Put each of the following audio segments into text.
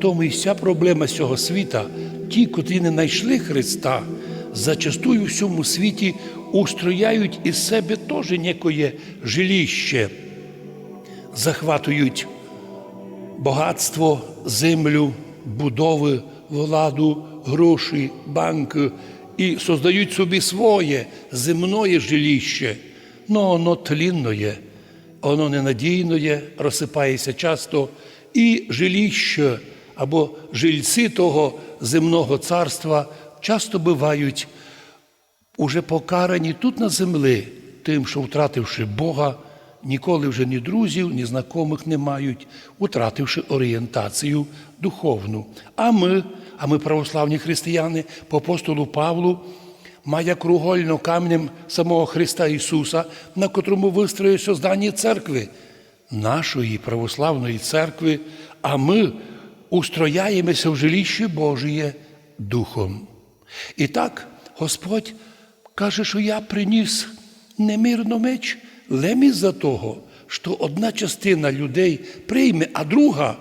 Тому і вся проблема цього світа, ті, котрі не знайшли Христа, зачастую в всьому світі устрояють із себе теж некоє жиліще, захватують багатство, землю, будови, владу, гроші, банки і создають собі своє земне жиліще, но воно тлінне, воно ненадійне, розсипається часто, і жиліще або жильці того земного царства часто бувають уже покарані тут на землі, тим, що втративши Бога, ніколи вже ні друзів, ні знайомих не мають, втративши орієнтацію духовну. А ми, а ми, православні християни, по апостолу Павлу, має кругольно камнем самого Христа Ісуса, на котрому вистроїться здання церкви, нашої православної церкви, а ми устрояємося в жиліще Божіє Духом. І так, Господь каже, що я приніс немирно меч, лемі за того, що одна частина людей прийме, а друга,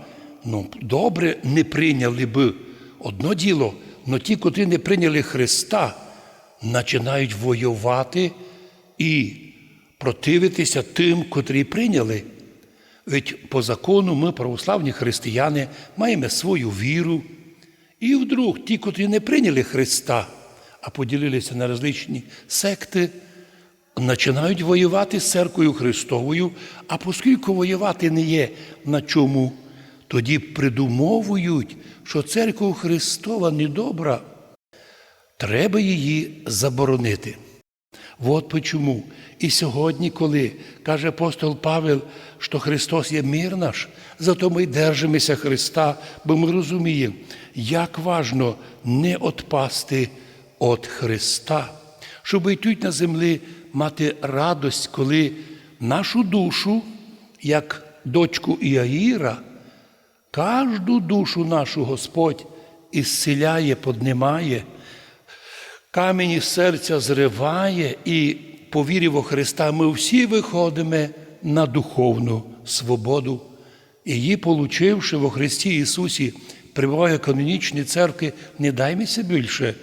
ну, добре, не прийняли би. Одно діло, но ті, котрі не прийняли Христа, починають воювати і противитися тим, котрі прийняли. Ведь по закону ми, православні християни, маємо свою віру. І вдруг ті, котрі не прийняли Христа, а поділилися на различні секти, починають воювати з церквою Христовою, а оскільки воювати не є на чому, тоді придумовують, що церква Христова недобра, треба її заборонити. От почому. І сьогодні, коли каже апостол Павел, що Христос є мир наш, зато ми держимося Христа, бо ми розуміємо, як важно не отпасти від Христа, щоб і тут на землі мати радость, коли нашу душу, як дочку Іаїра, кожну душу нашу Господь ісціляє, поднимає, камінь із серця зриває, і по вірі Христа ми всі виходимо на духовну свободу. І її, получивши во Христі Ісусі, прибуває канонічні церкви, не даймося більше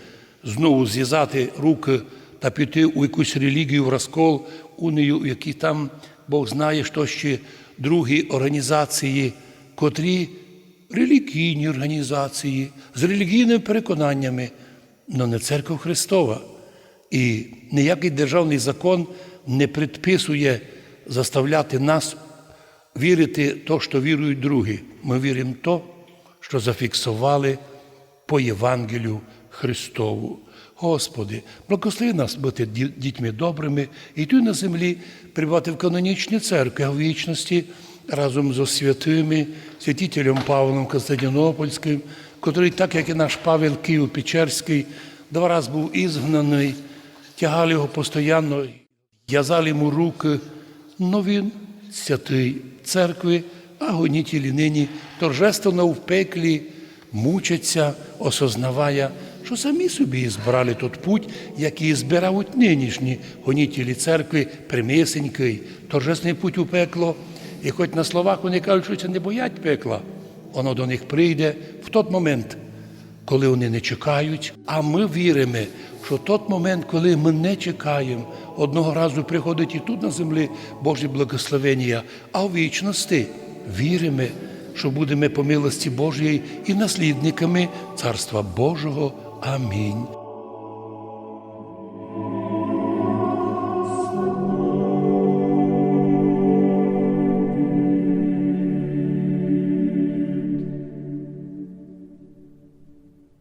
знову зв'язати руки та піти у якусь релігію в розкол, унію, у якій там Бог знає, що ще другі організації, котрі релігійні організації з релігійними переконаннями, але не церква Христова. І ніякий державний закон не предписує заставляти нас вірити то, що вірують другі. Ми віримо то, що зафіксували по Євангелію Христову. Господи, благослови нас бути дітьми добрими і йти на землі, прибувати в канонічні церкви, а в вічності разом з святими, святителем Павлом Константинопольським, котрий, так як і наш Павел Київ-Печерський, два рази був ізгнаний, тягали його постійно, в'язали йому руки, но він святий церкви, а гонітелі нині торжественно в пеклі мучаться, осознавая, що самі собі збирали тот путь, який збирають нинішні гонітелі церкви, примісенький, торжественний путь у пекло. І хоч на словах вони кажуть, що це не боять пекла, воно до них прийде в той момент, коли вони не чекають, а ми віримо, що той момент, коли ми не чекаємо, одного разу приходить і тут на землі Божі благословення, а в вічності віримо, що будемо по милості Божої і наслідниками Царства Божого. Амінь.